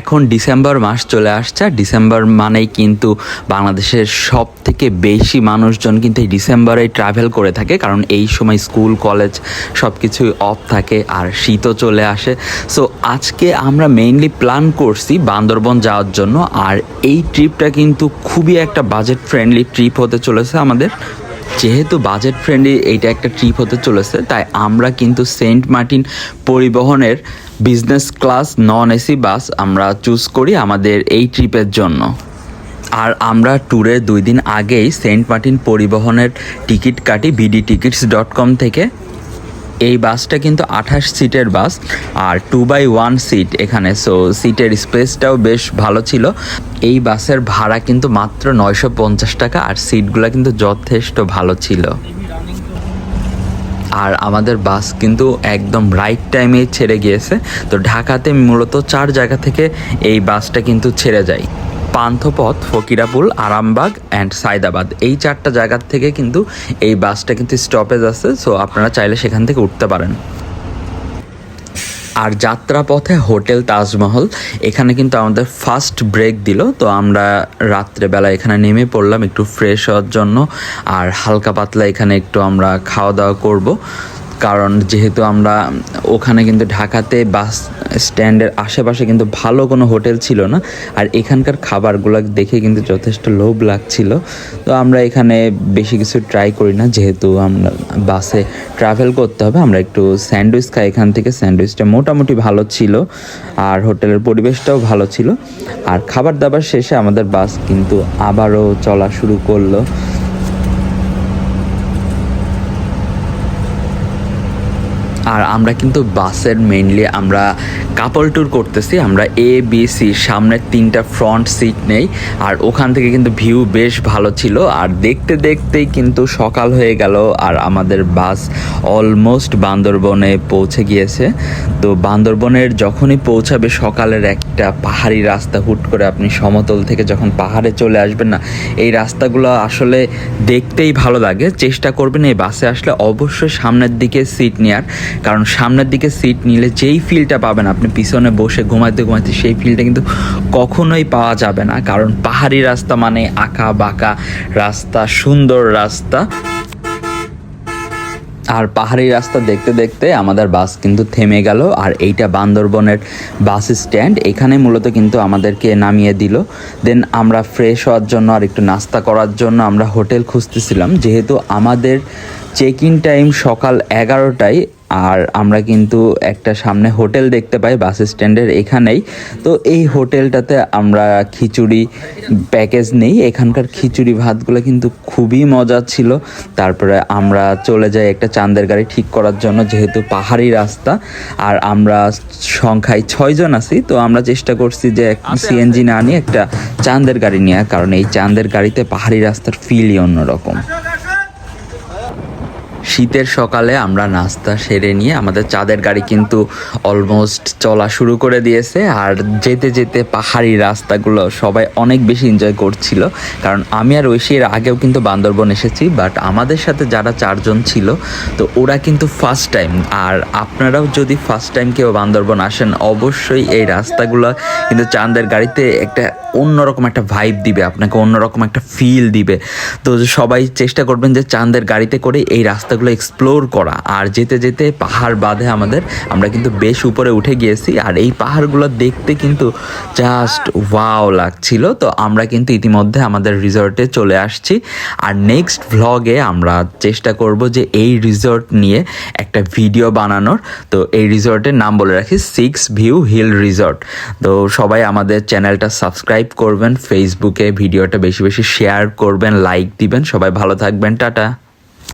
এখন ডিসেম্বর মাস চলে আসছে ডিসেম্বর মানেই কিন্তু বাংলাদেশের সব থেকে বেশি মানুষজন কিন্তু এই ডিসেম্বরে ট্রাভেল করে থাকে, কারণ এই সময় স্কুল কলেজ সব কিছুই অফ থাকে আর শীতও চলে আসে। সো আজকে আমরা মেইনলি প্ল্যান করছি বান্দরবন যাওয়ার জন্য, আর এই ট্রিপটা কিন্তু খুবই একটা বাজেট ফ্রেন্ডলি ট্রিপ হতে চলেছে আমাদের। যেহেতু বাজেট ফ্রেন্ডলি এইটা একটা ট্রিপ হতে চলেছে, তাই আমরা কিন্তু সেন্ট মার্টিন পরিবহনের business class non AC bus আমরা চুজ করি আমাদের এই ট্রিপের জন্য। আর আমরা ট্যুরের দুই দিন আগেই সেন্ট মার্টিন পরিবহনের টিকিট কাটি বিডি টিকিটস ডট কম থেকে। এই বাসটা কিন্তু আঠাশ সিটের বাস আর টু বাই ওয়ান সিট এখানে। সো সিটের স্পেসটাও বেশ ভালো ছিল। এই বাসের ভাড়া কিন্তু মাত্র নয়শো পঞ্চাশ টাকা আর সিটগুলো কিন্তু যথেষ্ট ভালো ছিল। আর আমাদের বাস কিন্তু একদম রাইট টাইমে ছেড়ে গিয়েছে। তো ঢাকাতে মূলত চার জায়গা থেকে এই বাসটা কিন্তু ছেড়ে যায়। পান্থপথ, ফকিরাপুল, আরামবাগ অ্যান্ড সায়দাবাদ। এই চারটা জায়গার থেকে কিন্তু এই বাসটা কিন্তু স্টপেজ আছে সো আপনারা চাইলে সেখান থেকে উঠতে পারেন। আর যাত্রাপথে হোটেল তাজমহল, এখানে কিন্তু আমাদের ফার্স্ট ব্রেক দিল, তো আমরা রাত্রেবেলা এখানে নেমে পড়লাম একটু ফ্রেশ হওয়ার জন্য, আর হালকা পাতলা এখানে একটু আমরা খাওয়া দাওয়া করব, কারণ যেহেতু আমরা ওখানে কিন্তু ঢাকাতে বাস স্ট্যান্ডের আশেপাশে কিন্তু ভালো কোনো হোটেল ছিল না। আর এখানকার খাবারগুলো দেখে কিন্তু যথেষ্ট লোভ লাগছিল। তো আমরা এখানে বেশি কিছু ট্রাই করি না। যেহেতু আমরা বাসে ট্রাভেল করতে হবে, আমরা একটু স্যান্ডউইচ খাই এখান থেকে। স্যান্ডউইচটা মোটামুটি ভালো ছিল আর হোটেলের পরিবেশটাও ভালো ছিল। আর খাবার দাবার শেষে আমাদের বাস কিন্তু আবারও চলা শুরু করল। আর আমরা কিন্তু বাসের মেইনলি আমরা কাপল ট্যুর করতেছি, আমরা এ বি সি সামনের তিনটা ফ্রন্ট সিট নেই, আর ওখান থেকে কিন্তু ভিউ বেশ ভালো ছিল, আর দেখতে দেখতেই কিন্তু সকাল হয়ে গেল, আর আমাদের বাস অলমোস্ট বান্দরবনে পৌঁছে গিয়েছে। তো বান্দরবনের যখনই পৌঁছাবে সকালের একটা পাহাড়ি রাস্তা, হুট করে আপনি সমতল থেকে যখন পাহাড়ে চলে আসবেন না, এই রাস্তাগুলো আসলে দেখতেই ভালো লাগে। চেষ্টা করবেন এই বাসে আসলে অবশ্যই সামনের দিকে সিট নেওয়ার কারণ সামনের দিকে সিট নিলে যেই ফিলটা পাবেন, আপনি পিছনে বসে ঘুমাইতে ঘুমাইতে সেই ফিলটা কিন্তু কখনোই পাওয়া যাবে না। কারণ পাহাড়ি রাস্তা মানে আঁকা বাঁকা রাস্তা, সুন্দর রাস্তা। আর পাহাড়ি রাস্তা দেখতে দেখতে আমাদের বাস কিন্তু থেমে গেল, আর এইটা বান্দরবনের বাস স্ট্যান্ড এখানে মূলত কিন্তু আমাদেরকে নামিয়ে দিল। দেন আমরা ফ্রেশ হওয়ার জন্য আর একটু নাস্তা করার জন্য আমরা হোটেল খুঁজতেছিলাম। যেহেতু আমাদের চেক ইন টাইম সকাল এগারোটায় আর আমরা কিন্তু একটা সামনে হোটেল দেখতে পাই বাস স্ট্যান্ডের এখানেই। তো এই হোটেলটাতে আমরা খিচুড়ি প্যাকেজ নেই। এখানকার খিচুড়ি ভাতগুলো কিন্তু খুবই মজা ছিল। তারপরে আমরা চলে যাই একটা চাঁদের গাড়ি ঠিক করার জন্য যেহেতু পাহাড়ি রাস্তা। আর আমরা সংখ্যায় ছয়জন আছি তো আমরা চেষ্টা করছি যে সিএনজি না নিয়ে একটা চাঁদের গাড়ি নেওয়া কারণ এই চাঁদের গাড়িতে পাহাড়ি রাস্তার ফিলই অন্যরকম। শীতের সকালে আমরা নাস্তা সেরে নিয়ে আমাদের চাঁদের গাড়ি কিন্তু অলমোস্ট চলা শুরু করে দিয়েছে। আর যেতে যেতে পাহাড়ি রাস্তাগুলো সবাই অনেক বেশি এনজয় করছিল। কারণ আমি আর ঐশী আগেও কিন্তু বান্দরবন এসেছি বাট আমাদের সাথে যারা চারজন ছিল, তো ওরা কিন্তু ফার্স্ট টাইম আর আপনারাও যদি ফার্স্ট টাইম কেউ বান্দরবন আসেন, অবশ্যই এই রাস্তাগুলো কিন্তু চাঁদের গাড়িতে একটা অন্যরকম একটা ভাইব দিবে, আপনাকে অন্যরকম একটা ফিল দিবে। তো সবাই চেষ্টা করবেন যে চাঁদের গাড়িতে করে এই রাস্তাগুলো এক্সপ্লোর করা। আর যেতে যেতে পাহাড় বাঁধে আমাদের। আমরা কিন্তু বেশ উপরে উঠে গিয়েছি। আর এই পাহাড়গুলো দেখতে কিন্তু জাস্ট ওয়াও লাগছিল। তো আমরা কিন্তু ইতিমধ্যে আমাদের রিসর্টে চলে আসছি। আর নেক্সট ভ্লগে আমরা চেষ্টা করব যে এই রিসর্ট নিয়ে একটা ভিডিও বানানোর। তো এই রিসর্টের নাম বলে রাখি সিক্স ভিউ হিল রিসর্ট তো সবাই আমাদের চ্যানেলটা সাবস্ক্রাইব করবেন ফেসবুকে ভিডিওটা বেশি বেশি শেয়ার করবেন লাইক দিবেন। সবাই ভালো থাকবেন টাটা।